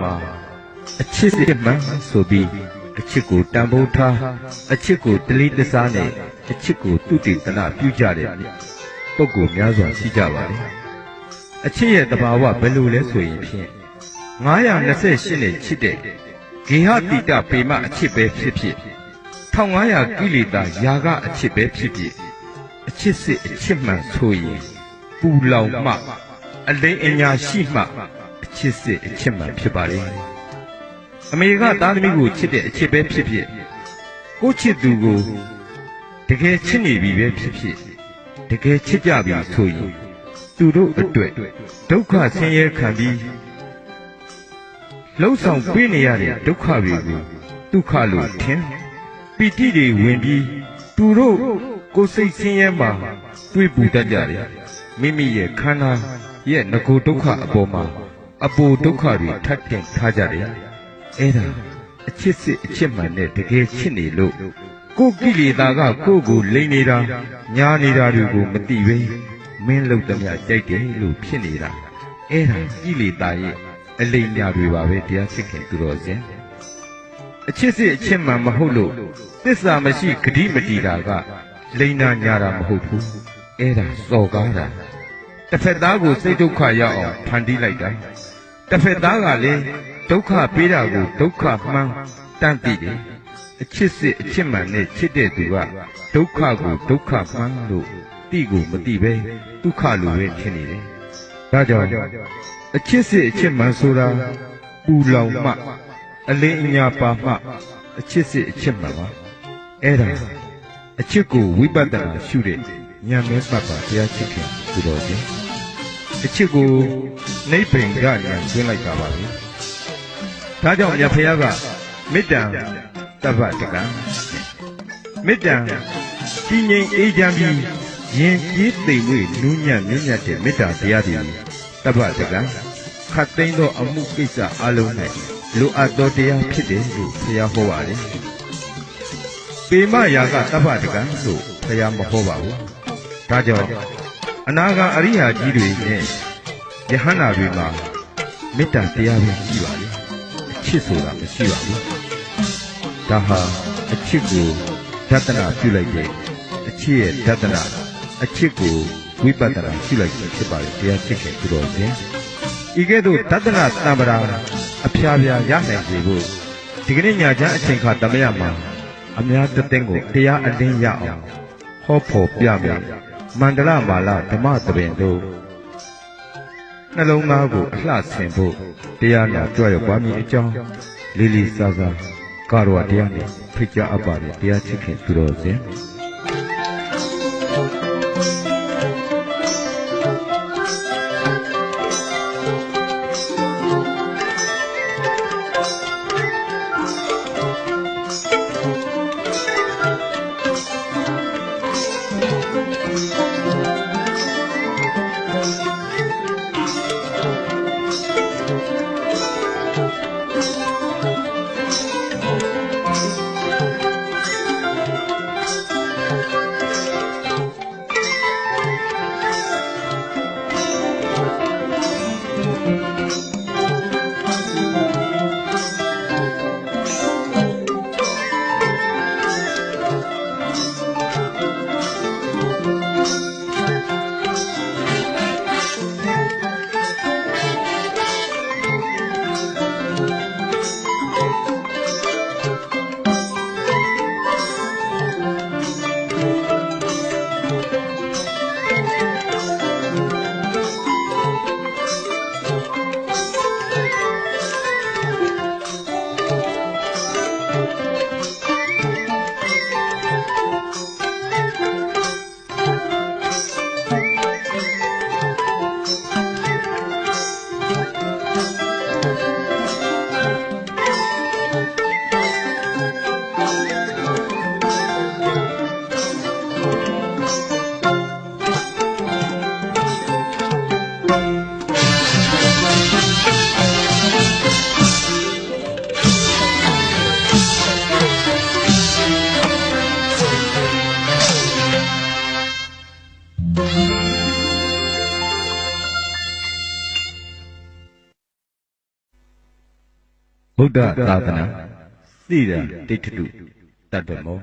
မှာအချစ်စစ်မှန်ဆိုပြီးအချစ်ကိုတန်ဖိုးထားအချစ်ကိုတလေးတစားနဲ့အချစ်ကိုသူတည်တနာပြုကြတဲ့ပုဂ္ဂိုလ်များစွာရှိကြပါတယ်အချစ်ရဲ့တဘာဝဘယ်လိုလဲဆိုရင်ဖြင့်928နဲ့ချစ်တဲ့ဂေဟတိတပေမအချစ်ပဲဖြစ်ဖြစ်1500ကိလေသာယာကအချစ်ပဲဖြစ်ဖြစ်အချစ်စစ်အချစ်မှန်ဆိုရင်ပူလောင်မှ အလိမ်အညာရှိမှအ ချစ်စစ်အချစ်မှန်ဖြစ်ပါလေအမေကသားသမီးကိုချစ်တဲ့အချစ်ပဲဖြစ်ဖြစ်ကိုချစ်သူကိုတကယ်ချစ်နေပြီပဲဖြစ်ဖြစ်တကယ်ချစ်ကြပြီဆိုရင်သူတို့အတွက်ဒုက္ခဆင်းရဲခံပြီးလှုပ်ဆောင်ပေးနေရတဲ့ဒုက္ခတွေကိုဒုက္ခလို့ထင်ပီတိတွေဝင်ပြီးသူတို့ကိုယ်စိတ်ဆင်းရဲမှာတွေးပူတတ်ကြတယ်မိမိရဲ့ခန္ဓာရဲ့ငကိုဒုက္ခအပေါ်မှာ အပူဒုက္ခတွေထပ်တင်ထားကြတယ်အဲ့ဒါအချစ်စစ်အချစ်မှန်နဲ့တကယ်ချစ်နေလို့ကိုယ်ကိလေသာကကိုယ့်ကိုလိမ်နေတာညာနေတာတွေကိုမသိဘဲမင်းလုံသမျှကြိုက်တယ်လို့ဖြစ်နေတာအဲ့ဒါကိလေသာရဲ့အလိမ်ညာတွေပါပဲတရားစစ်ခင်သူတော်စင်အချစ်စစ်အချစ်မှန်မဟုတ်လို့သစ္စာမရှိဂတိမတီတာကလိမ်နာညာတာမဟုတ်ဘူးအဲ့ဒါစော်ကားတာတစ်ဖက်သားကိုစိတ်ဒုက္ခရောက်အောင်ဖန်တီးလိုက်တာ တစ်ဖက်သားကလည်းဒုက္ခပေးတာကိုဒုက္ခမှန်းတန်းသိတယ်အချစ်စစ်အချစ်မှန်နဲ့ချစ်တဲ့သူကဒုက္ခကိုဒုက္ခမှန်းလို့သိကိုမသိပဲဒုက္ခလိုပဲဖြစ်နေတယ်ဒါကြောင့်အချစ်စစ်အချစ်မှန်ဆိုတာပူလောင်မှအလင်းအညာပါမှအချစ်စစ်အချစ်မှန်ပါအဲ့ဒါအချစ်ကိုဝိပဿနာရှုတဲ့ဉာဏ်မဲမှတ်ပါတရားချစ်ခင်သူတော်ချင်း အချစ်ကိုနိဗ္ဗာန်ကဉာဏ်သွင်းလိုက်တာပါပဲဒါကြောင့်မြတ်ဖုရားကမေတ္တာတပ္ပတကံမေတ္တာကြီးငြိမ်အေးချမ်းပြီးရင်ကြီးသိမ်ဝေနူးညံ့မြင့်မြတ်တဲ့မေတ္တာတရားတွေတပ္ပတကံခတ်သိမ်းသောအမှုကိစ္စအလုံး၌လိုအပ်သောတရားဖြစ်တယ်လို့ဘုရားဟောပါတယ်ပေမယာကတပ္ပတကံဆိုဘုရားမဟောပါဘူးဒါကြောင့် အနာဂံအရိယာကြီးတွေနဲ့ယဟန္တာတွေမှာမေတ္တာတရားပဲရှိပါလေအချစ်ဆိုတာမရှိပါဘူးဒါဟာအချစ်ကိုဒသနာပြုလိုက်တဲ့အချစ်ရဲ့ဒသနာအချစ်ကိုဝိပဿနာပြုလိုက်ခြင်းဖြစ်ပါလေတရားချစ်ခင်သူတော်စင်ဤကဲ့သို့ဒသနာတံပရာအဖျားဖျားရနိုင်စေဖို့ဒီကနေ့ညချမ်းအချိန်ခါတမယမှာအများတသိန်းကိုတရားအလင်းရအောင်ဟောဖို့ပြမယ် မန္တလမာလဓမ္မသဘင်တို့နှလုံးသားကိုအလှဆင်ဖို့တရားနာကြွရပွားမည်အကြောင်းလေးလေးစားစားကာရဝတရားနဲ့ဖိတ်ကြားအပ်ပါတယ်တရားချစ်ခင်သူတော်စင် ဗုဒ္ဓသာသနာသိတာတိဋ္ဌတုတတ္တမော